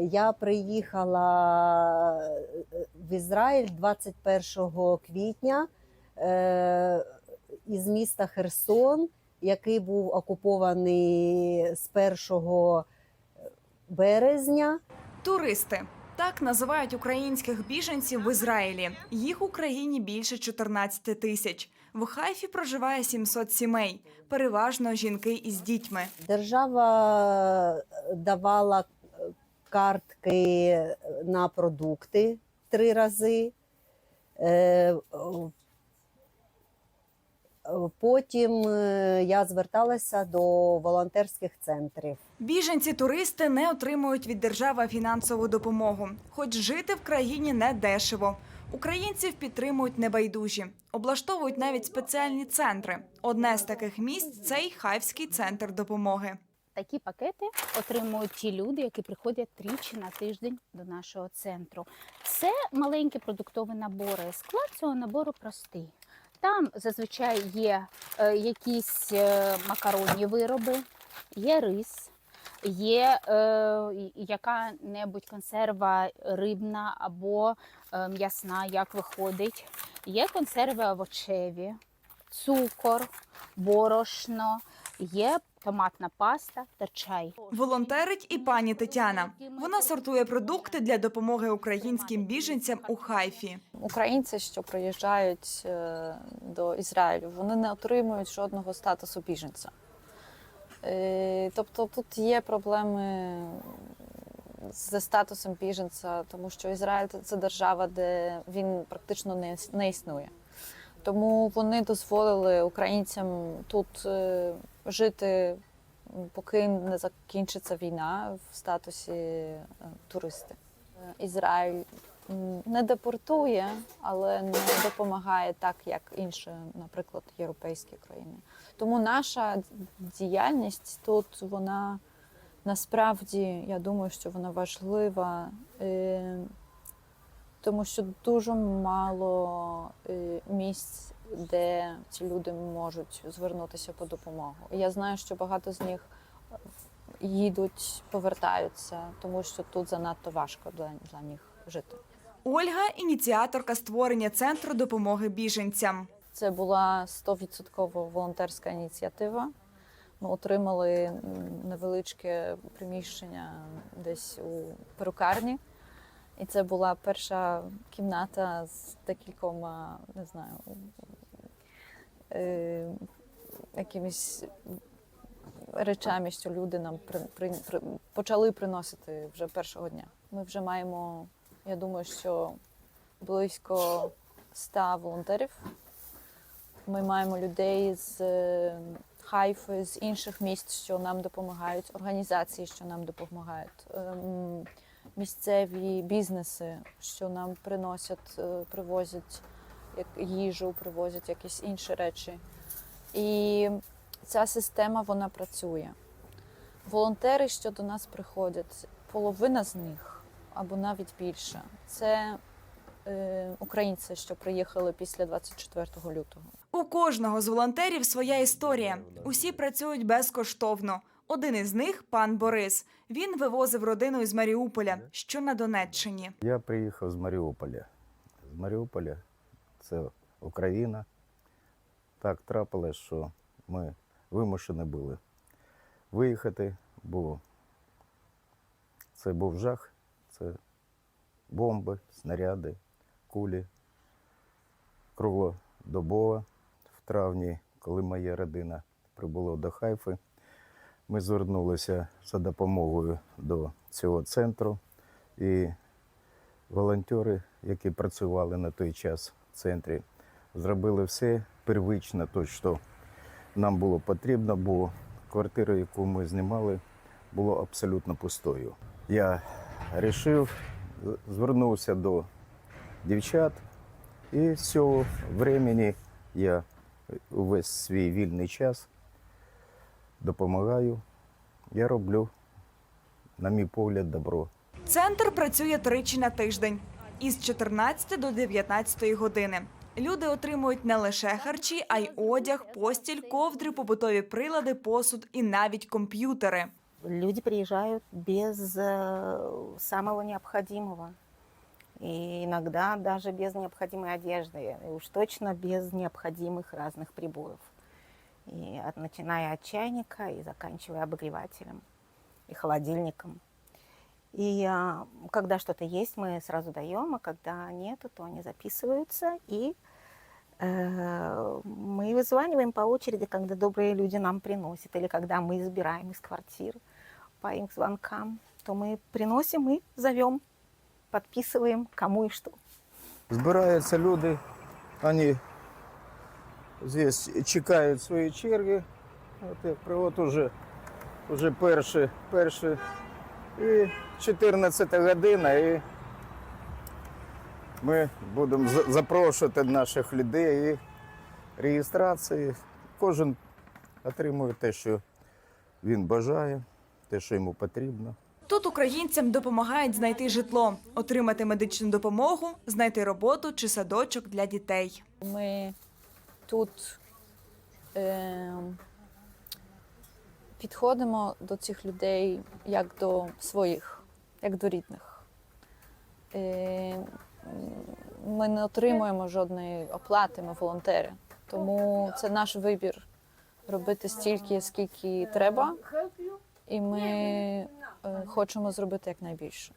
Я приїхала е, в Ізраїль 21 квітня е, із міста Херсон, який був окупований з 1 березня. Туристи так називають українських біженців в Ізраїлі. Їх в Україні більше 14 тисяч. В Хайфі проживає 700 сімей, переважно жінки із дітьми. Держава давала картки на продукти три рази. Е, Потім е, я зверталася до волонтерських центрів. Біженці-туристи не отримують від держави фінансову допомогу, хоч жити в країні не дешево. Українців підтримують небайдужі, облаштовують навіть спеціальні центри. Одне з таких місць цей Хайфський центр допомоги. Такі пакети отримують ті люди, які приходять тричі на тиждень до нашого центру. Це маленькі продуктові набори. Склад цього набору простий. Там зазвичай є е, якісь е, макаронні вироби, є рис, є е, яка-небудь консерва рибна або е, м'ясна, як виходить. Є консерви овочеві, цукор, борошно, є томатна паста та чай. Волонтерить і пані Тетяна. Вона сортує продукти для допомоги українським біженцям у Хайфі. Українці, що приїжджають е, до Ізраїлю, вони не отримують жодного статусу біженця. Е, Тобто тут є проблеми зі статусом біженця, тому що Ізраїль це держава, де він практично не існує. Тому вони дозволили українцям тут е, жити, поки не закінчиться війна в статусі е, туристи. Е, Ізраїль не депортує, але не допомагає так, як інші, наприклад, європейські країни. Тому наша діяльність тут вона насправді, я думаю, що вона важлива, тому що дуже мало е, місць, де ці люди можуть звернутися по допомогу. Я знаю, що багато з них їдуть, повертаються, тому що тут занадто важко для, для них жити. Ольга ініціаторка створення центру допомоги біженцям. Це була 100% волонтерська ініціатива. Ми отримали невеличке приміщення десь у перукарні. І це була перша кімната з декількома, не знаю, е, якимись речами, що люди нам при, при, при, почали приносити вже першого дня. Ми вже маємо, я думаю, що близько 100 волонтерів. Ми маємо людей з е, Хайфи, з інших міст, що нам допомагають, організації, що нам допомагають, ем, місцеві бізнеси, що нам приносять, е, привозять їжу, привозять якісь інші речі. І ця система вона працює. Волонтери, що до нас приходять, половина з них або навіть більше, це е, українці, що приїхали після 24 лютого. У кожного з волонтерів своя історія. Усі працюють безкоштовно. Один із них пан Борис. Він вивозив родину із Маріуполя, що на Донеччині. Я приїхав з Маріуполя. З Маріуполя це Україна. Так трапилось, що ми вимушені були виїхати, бо це був жах, це бомби, снаряди, кулі. Круглодобово в травні, коли моя родина прибула до Хайфи, ми звернулися за допомогою до цього центру. І волонтери, які працювали на той час в центрі, зробили все первично, то, що нам було потрібно, бо квартира, яку ми знімали, була абсолютно пустою. Я вирішив, звернувся до дівчат, і з цього времени я увесь свій вільний час допомагаю. Я роблю, на мій погляд, добро. Центр працює тричі на тиждень із 14 до 19 години. Люди отримують не лише харчі, а й одяг, постіль, ковдри, побутові прилади, посуд і навіть комп'ютери. люди приезжают без э, самого необходимого. И иногда даже без необходимой одежды, и уж точно без необходимых разных приборов. И от, начиная от чайника и заканчивая обогревателем и холодильником. И а, когда что-то есть, мы сразу даем, а когда нету, то они записываются, и э, мы вызваниваем по очереди, когда добрые люди нам приносят, или когда мы избираем из квартир по их звонкам, то мы приносим и зовем, подписываем, кому и что. Збираються люди, вони здесь чекають свої черги. От, от уже, уже перші, перші. І 14 година, і ми будемо за- запрошувати наших людей і реєстрації. Кожен отримує те, що він бажає, те, що йому потрібно. Тут українцям допомагають знайти житло, отримати медичну допомогу, знайти роботу чи садочок для дітей. Ми тут е, підходимо до цих людей як до своїх, як до рідних. Е, ми не отримуємо жодної оплати, ми волонтери. Тому це наш вибір робити стільки, скільки треба. І ми е, хочемо зробити якнайбільше.